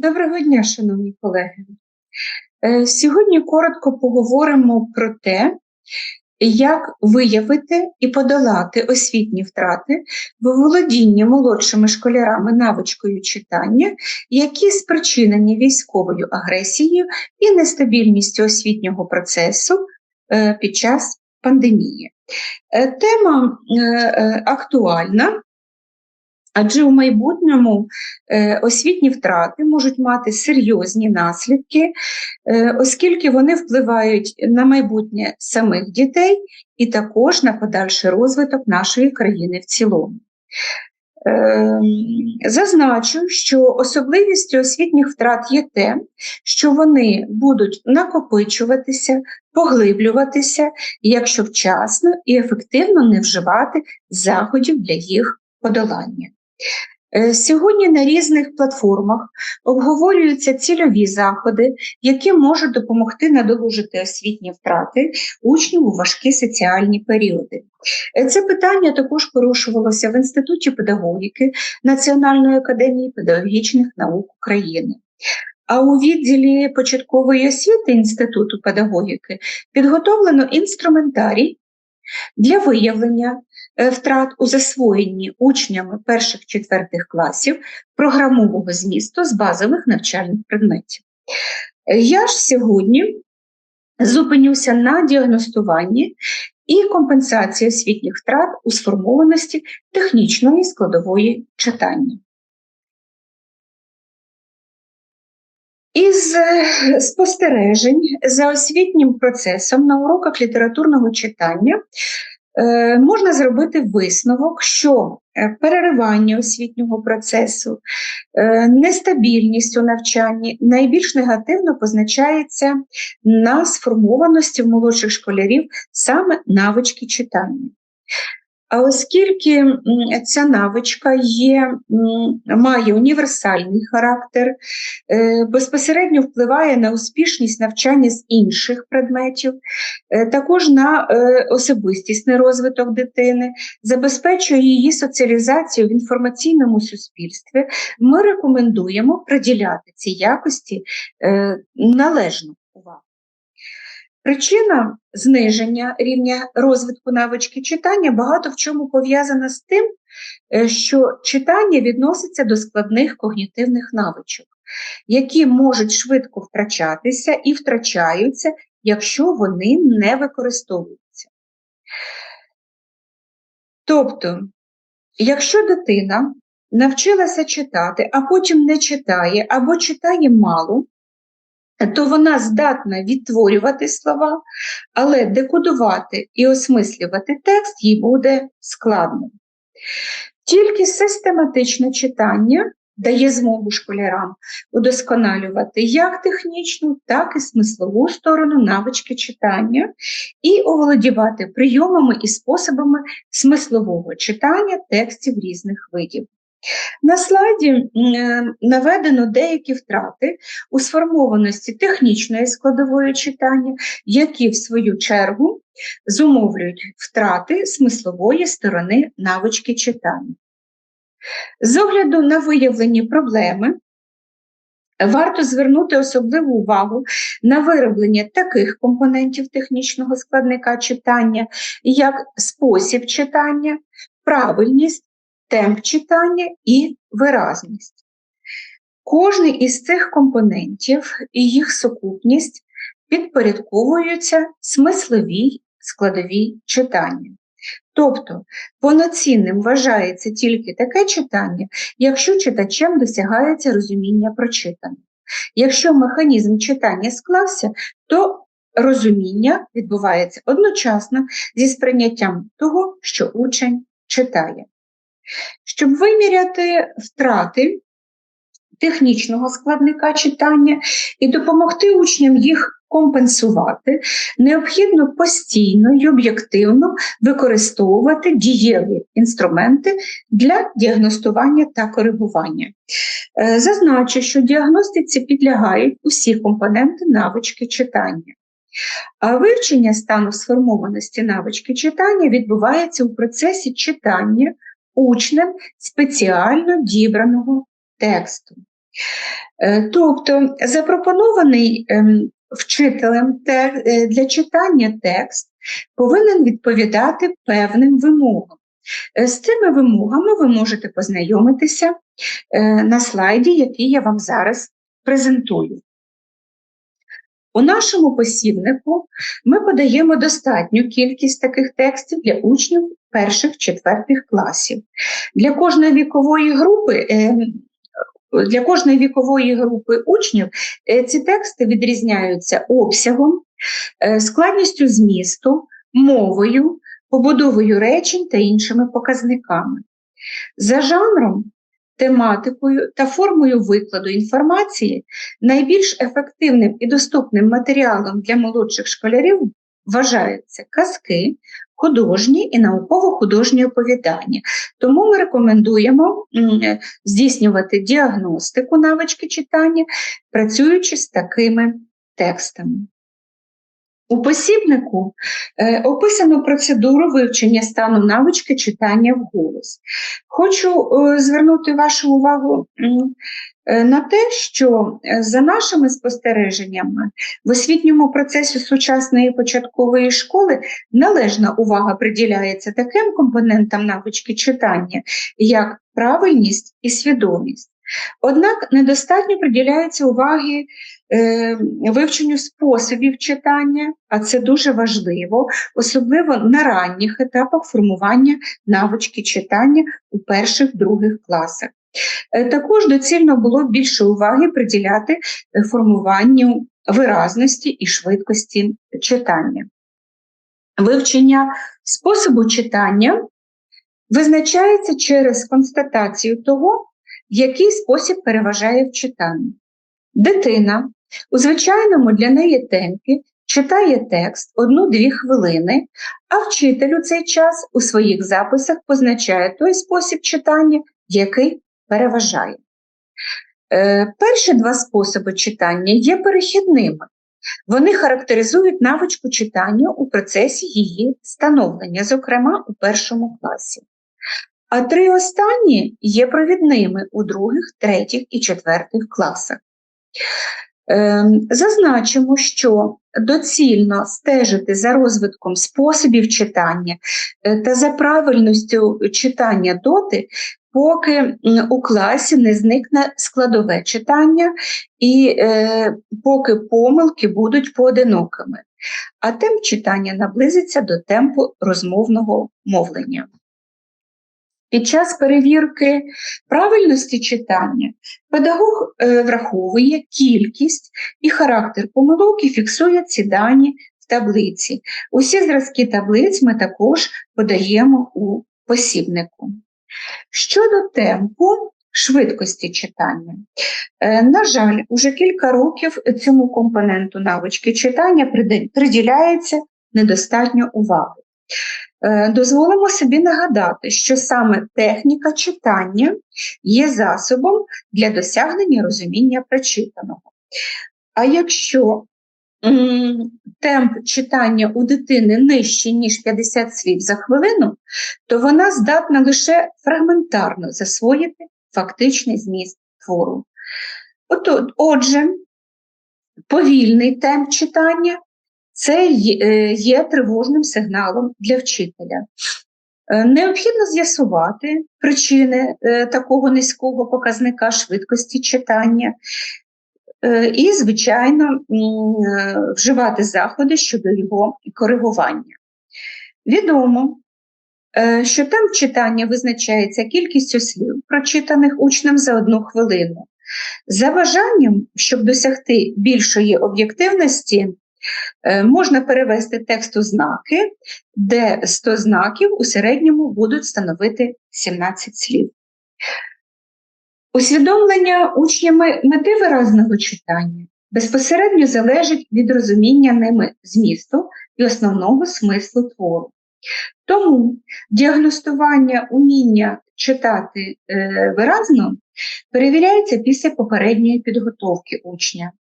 Доброго дня, шановні колеги. Е, Сьогодні коротко поговоримо про те, як виявити і подолати освітні втрати в володінні молодшими школярами навичкою читання, які спричинені військовою агресією і нестабільністю освітнього процесу е, під час пандемії. Е, Тема актуальна. Адже у майбутньому е, освітні втрати можуть мати серйозні наслідки, е, оскільки вони впливають на майбутнє самих дітей і також на подальший розвиток нашої країни в цілому. Е, Зазначу, що особливістю освітніх втрат є те, що вони будуть накопичуватися, поглиблюватися, якщо вчасно і ефективно не вживати заходів для їх подолання. Е, Сьогодні на різних платформах обговорюються цільові заходи, які можуть допомогти надолужити освітні втрати учнів у важкі соціальні періоди. Е, Це питання також порушувалося в Інституті педагогіки Національної академії педагогічних наук України. А у відділі початкової освіти Інституту педагогіки підготовлено інструментарій для виявлення втрат у засвоєнні учнями перших-четвертих класів програмового змісту з базових навчальних предметів. Е, Я ж сьогодні зупинюся на діагностуванні і компенсації освітніх втрат у сформованості технічної складової читання. Із е, спостережень за освітнім процесом на уроках літературного читання е, можна зробити висновок, що е, переривання освітнього процесу, е, нестабільність у навчанні найбільш негативно позначається на сформованості в молодших школярів саме навички читання. А оскільки ця навичка є, має універсальний характер, е, безпосередньо впливає на успішність навчання з інших предметів, е, також на е, особистісний розвиток дитини, забезпечує її соціалізацію в інформаційному суспільстві, ми рекомендуємо приділяти цій якості належну. Причина зниження рівня розвитку навички читання багато в чому пов'язана з тим, е, що читання відноситься до складних когнітивних навичок, які можуть швидко втрачатися і втрачаються, якщо вони не використовуються. Тобто, якщо дитина навчилася читати, а потім не читає або читає мало, то вона здатна відтворювати слова, але декодувати і осмислювати текст їй буде складно. Тільки систематичне читання дає змогу школярам удосконалювати як технічну, так і смислову сторону навички читання і оволодівати прийомами і способами смислового читання текстів різних видів. На слайді е, наведено деякі втрати у сформованості технічної складової читання, які, в свою чергу, зумовлюють втрати смислової сторони навички читання. З огляду на виявлені проблеми, варто звернути особливу увагу на вироблення таких компонентів технічного складника читання, як спосіб читання, правильність, темп читання і виразність. Кожний із цих компонентів і їх сукупність підпорядковуються смисловій складовій читання. Тобто повноцінним вважається тільки таке читання, якщо читачем досягається розуміння прочитаного. Якщо механізм читання склався, то розуміння відбувається одночасно зі сприйняттям того, що учень читає. Щоб виміряти втрати технічного складника читання і допомогти учням їх компенсувати, необхідно постійно і об'єктивно використовувати дієві інструменти для діагностування та коригування. Е, Зазначу, що діагностиці підлягають усі компоненти навички читання. А вивчення стану сформованості навички читання відбувається у процесі читання учнем спеціально дібраного тексту. Е, Тобто запропонований ем, вчителем е, для читання текст повинен відповідати певним вимогам. Е, З цими вимогами ви можете познайомитися на слайді, який я вам зараз презентую. У нашому посібнику ми подаємо достатню кількість таких текстів для учнів перших-четвертих класів. Для кожної вікової групи, е, для кожної вікової групи учнів е, ці тексти відрізняються обсягом, е, складністю змісту, мовою, побудовою речень та іншими показниками. За жанром, тематикою та формою викладу інформації найбільш ефективним і доступним матеріалом для молодших школярів вважаються казки, художні і науково-художні оповідання. Тому ми рекомендуємо здійснювати діагностику навички читання, працюючи з такими текстами. У посібнику е, описано процедуру вивчення стану навички читання вголос. Хочу е, звернути вашу увагу е, на те, що за нашими спостереженнями в освітньому процесі сучасної початкової школи належна увага приділяється таким компонентам навички читання, як правильність і свідомість. Однак недостатньо приділяється уваги вивченню способів читання, а це дуже важливо, особливо на ранніх етапах формування навички читання у перших-других класах. Е, Також доцільно було більше уваги приділяти е, формуванню виразності і швидкості читання. Вивчення способу читання визначається через констатацію того, який спосіб переважає в читанні. Дитина у звичайному для неї темпі читає текст одну-дві хвилини, а вчитель у цей час у своїх записах позначає той спосіб читання, який переважає. Е, перші два способи читання є перехідними. Вони характеризують навичку читання у процесі її становлення, зокрема у першому класі. А три останні є провідними у других, третіх і четвертих класах. Ем, Зазначимо, що доцільно стежити за розвитком способів читання е, та за правильністю читання доти, поки у класі не зникне складове читання і е, поки помилки будуть поодинокими, а темп читання наблизиться до темпу розмовного мовлення. Під час перевірки правильності читання педагог е, враховує кількість і характер помилок і фіксує ці дані в таблиці. Усі зразки таблиць ми також подаємо у посібнику. Щодо темпу швидкості читання, Е, на жаль, уже кілька років цьому компоненту навички читання приділяється недостатньо уваги. Е, Дозволимо собі нагадати, що саме техніка читання є засобом для досягнення розуміння прочитаного. А якщо темп читання у дитини нижчий, ніж 50 слів за хвилину, то вона здатна лише фрагментарно засвоїти фактичний зміст твору. Отже, повільний темп читання це є- е, тривожним сигналом для вчителя. Е, Необхідно з'ясувати причини е, такого низького показника швидкості читання і, звичайно, вживати заходи щодо його коригування. Відомо, що темп читання визначається кількістю слів, прочитаних учнем за одну хвилину. За бажанням, щоб досягти більшої об'єктивності, можна перевести текст у знаки, де 100 знаків у середньому будуть становити 17 слів. Усвідомлення учнями мети виразного читання безпосередньо залежить від розуміння ними змісту і основного смислу твору. Тому діагностування уміння читати е, виразно перевіряється після попередньої підготовки учня.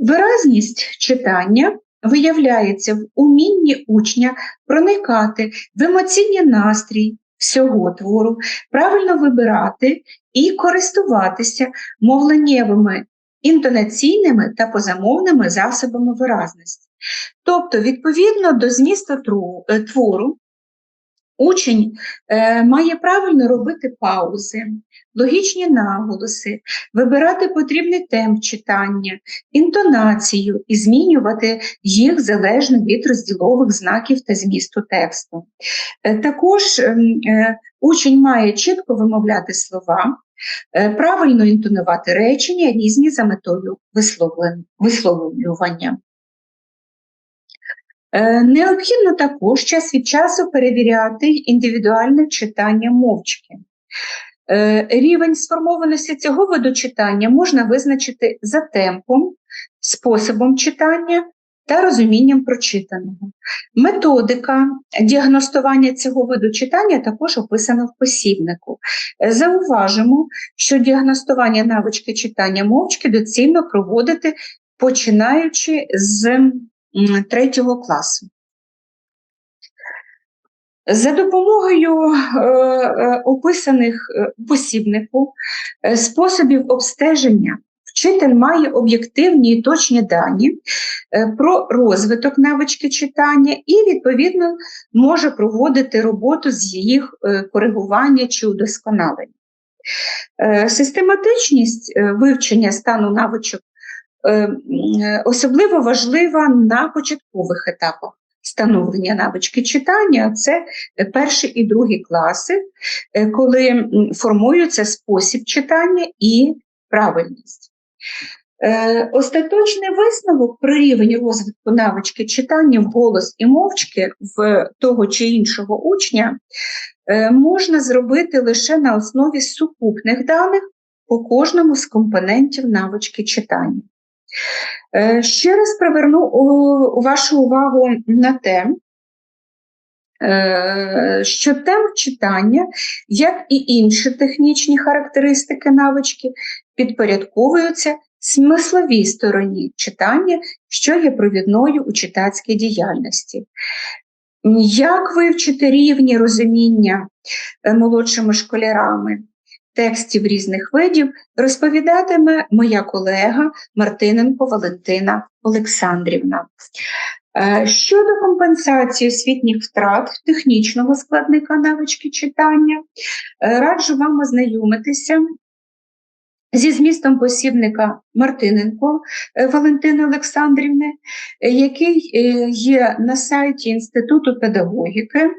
Виразність читання виявляється в умінні учня проникати в емоційний настрій, всього твору, правильно вибирати і користуватися мовленнєвими, інтонаційними та позамовними засобами виразності. Тобто, відповідно до змісту е, твору, учень е, має правильно робити паузи, логічні наголоси, вибирати потрібний темп читання, інтонацію і змінювати їх залежно від розділових знаків та змісту тексту. Е, також ем, е, учень має чітко вимовляти слова, е, правильно інтонувати речення, різні за метою висловлювання. Необхідно також час від часу перевіряти індивідуальне читання мовчки. Е, рівень сформованості цього виду читання можна визначити за темпом, способом читання та розумінням прочитаного. Методика діагностування цього виду читання також описана в посібнику. Е, зауважимо, що діагностування навички читання мовчки доцільно проводити починаючи з третього класу. За допомогою е, е, описаних е, посібнику способів обстеження вчитель має об'єктивні і точні дані про розвиток навички читання і, відповідно, може проводити роботу з їх коригування чи удосконалення. Систематичність вивчення стану навичок особливо важлива на початкових етапах становлення навички читання це перший і другий класи, е, коли формується спосіб читання і правильність. Е, остаточний висновок про рівень розвитку навички читання в голос і мовчки в того чи іншого учня е, можна зробити лише на основі сукупних даних по кожному з компонентів навички читання. Е, ще раз приверну вашу увагу на те, е, що темп читання, як і інші технічні характеристики навички, підпорядковуються смисловій стороні читання, що є провідною у читацькій діяльності. Як вивчити рівні розуміння е, молодшими школярами? Текстів різних видів розповідатиме моя колега Мартиненко Валентина Олександрівна. Е, щодо компенсації освітніх втрат технічного складника навички читання, е, раджу вам ознайомитися зі змістом посібника Мартиненко е, Валентини Олександрівни, який є на сайті Інституту педагогіки.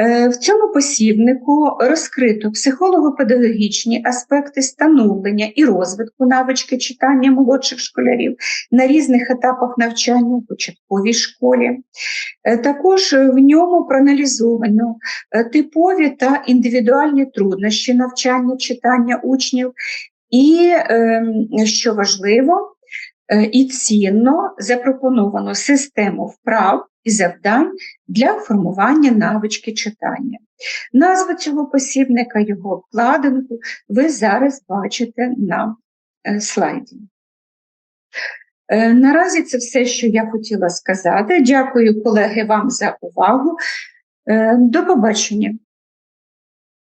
Е, в цьому посібнику розкрито психолого-педагогічні аспекти становлення і розвитку навички читання молодших школярів на різних етапах навчання у початковій школі. Е, також в ньому проаналізовано е, типові та індивідуальні труднощі навчання читання учнів, і, ем, що важливо, і цінно запропоновано систему вправ і завдань для формування навички читання. Назву цього посібника, його обкладинку ви зараз бачите на е, слайді. Е, наразі це все, що я хотіла сказати. Дякую, колеги, вам за увагу. Е, до побачення.